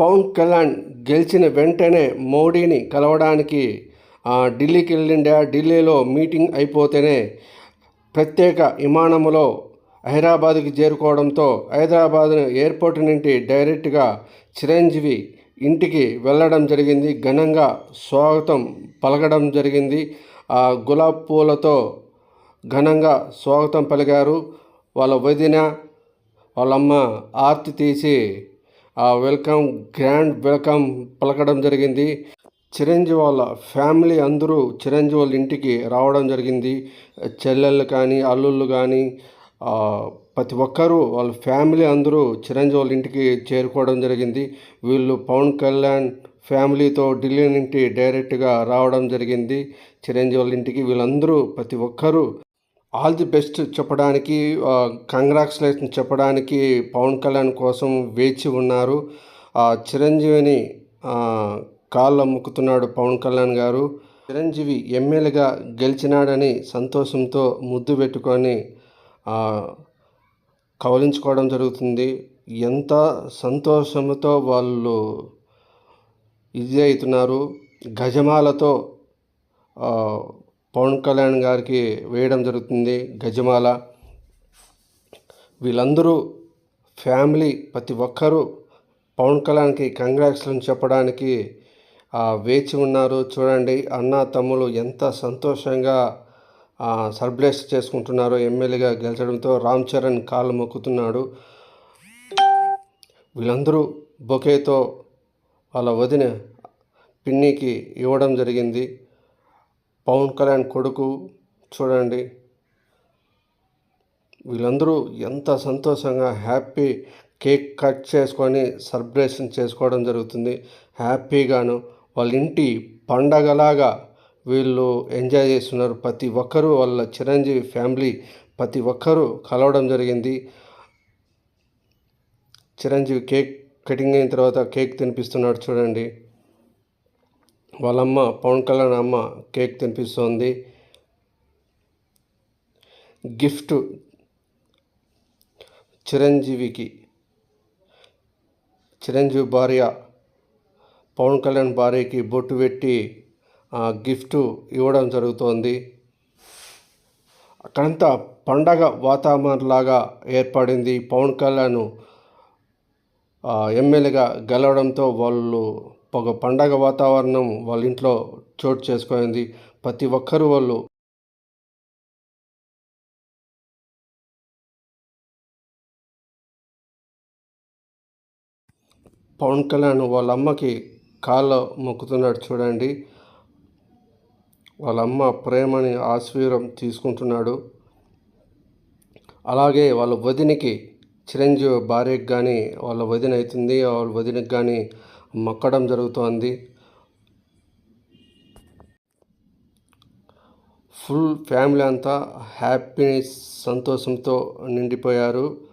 పవన్ కళ్యాణ్ గెలిచిన వెంటనే మోడీని కలవడానికి ఢిల్లీకి వెళ్ళిండే? ఢిల్లీలో మీటింగ్ అయిపోతేనే ప్రత్యేక విమానంలో హైదరాబాద్కి చేరుకోవడంతో హైదరాబాద్ ఎయిర్పోర్ట్ నుండి డైరెక్ట్గా చిరంజీవి ఇంటికి వెళ్ళడం జరిగింది. ఘనంగా స్వాగతం పలకడం జరిగింది. ఆ గులాబ్ పూలతో ఘనంగా స్వాగతం పలికారు. వాళ్ళ వదిన వాళ్ళమ్మ ఆర్తి తీసి ఆ వెల్కమ్ గ్రాండ్ వెల్కమ్ పలకడం జరిగింది. చిరంజీవి వాళ్ళ ఫ్యామిలీ అందరూ చిరంజీవి వాళ్ళ ఇంటికి రావడం జరిగింది. చెల్లెళ్ళు కానీ అల్లుళ్ళు కానీ ప్రతి ఒక్కరూ వాళ్ళ ఫ్యామిలీ అందరూ చిరంజీవి వాళ్ళ ఇంటికి చేరుకోవడం జరిగింది. వీళ్ళు పవన్ కళ్యాణ్ ఫ్యామిలీతో ఢిల్లీ నుండి డైరెక్ట్గా రావడం జరిగింది. చిరంజీవి వాళ్ళ ఇంటికి వీళ్ళందరూ ప్రతి ఒక్కరూ ఆల్ ది బెస్ట్ చెప్పడానికి కంగ్రాచులేషన్ చెప్పడానికి పవన్ కళ్యాణ్ కోసం వేచి ఉన్నారు. చిరంజీవిని కాళ్ళు కాళ్ళ మొక్కుతున్నాడు పవన్ కళ్యాణ్ గారు. చిరంజీవి ఎమ్మెల్యేగా గెలిచినాడని సంతోషంతో ముద్దు పెట్టుకొని కవలించుకోవడం జరుగుతుంది. ఎంత సంతోషంతో వాళ్ళు ఇది అవుతున్నారు. గజమాలతో పవన్ కళ్యాణ్ గారికి వేయడం జరుగుతుంది గజమాల. వీళ్ళందరూ ఫ్యామిలీ ప్రతి ఒక్కరూ పవన్ కళ్యాణ్కి కంగ్రాచులేషన్ చెప్పడానికి వేచి ఉన్నారు. చూడండి అన్న తమ్ములు ఎంత సంతోషంగా సర్బ్లెస్ చేసుకుంటున్నారో ఎమ్మెల్యేగా గెలిచడంతో రామ్ చరణ్ కాళ్ళు మొక్కుతున్నాడు. వీళ్ళందరూ బొకేతో వాళ్ళ వదిన పిన్నికి ఇవ్వడం జరిగింది. పవన్ కళ్యాణ్ కొడుకు చూడండి. వీళ్ళందరూ ఎంత సంతోషంగా హ్యాపీ కేక్ కట్ చేసుకొని సెలబ్రేషన్ చేసుకోవడం జరుగుతుంది. హ్యాపీగాను వాళ్ళ ఇంటి పండగలాగా వీళ్ళు ఎంజాయ్ చేస్తున్నారు. ప్రతి ఒక్కరూ వాళ్ళ చిరంజీవి ఫ్యామిలీ ప్రతి ఒక్కరూ కలవడం జరిగింది. చిరంజీవి కేక్ కటింగ్ అయిన తర్వాత కేక్ తినిపిస్తున్నాడు చూడండి. వాళ్ళమ్మ పవన్ కళ్యాణ్ అమ్మ కేక్ తినిపిస్తోంది. గిఫ్ట్ చిరంజీవికి. చిరంజీవి భార్య పవన్ కళ్యాణ్ భార్యకి బొట్టు పెట్టి గిఫ్ట్ ఇవ్వడం జరుగుతోంది. అక్కడంతా పండగ వాతావరణంలాగా ఏర్పడింది. పవన్ కళ్యాణ్ ఎమ్మెల్యేగా గెలవడంతో వాళ్ళు ఒక పండగ వాతావరణం వాళ్ళ ఇంట్లో చోటు చేసుకుంది. ప్రతి ఒక్కరు వాళ్ళు పవన్ కళ్యాణ్ వాళ్ళ అమ్మకి కాళ్ళ మొక్కుతున్నాడు చూడండి. వాళ్ళ అమ్మ ప్రేమని ఆశీర్వాదం తీసుకుంటున్నాడు. అలాగే వాళ్ళ వదినికి చిరంజీవి భార్యకి కానీ వాళ్ళ వదిన అవుతుంది. వాళ్ళ వదినకి కానీ మొక్కడం జరుగుతోంది. ఫుల్ ఫ్యామిలీ అంతా హ్యాపీనెస్ సంతోషంతో నిండిపోయారు.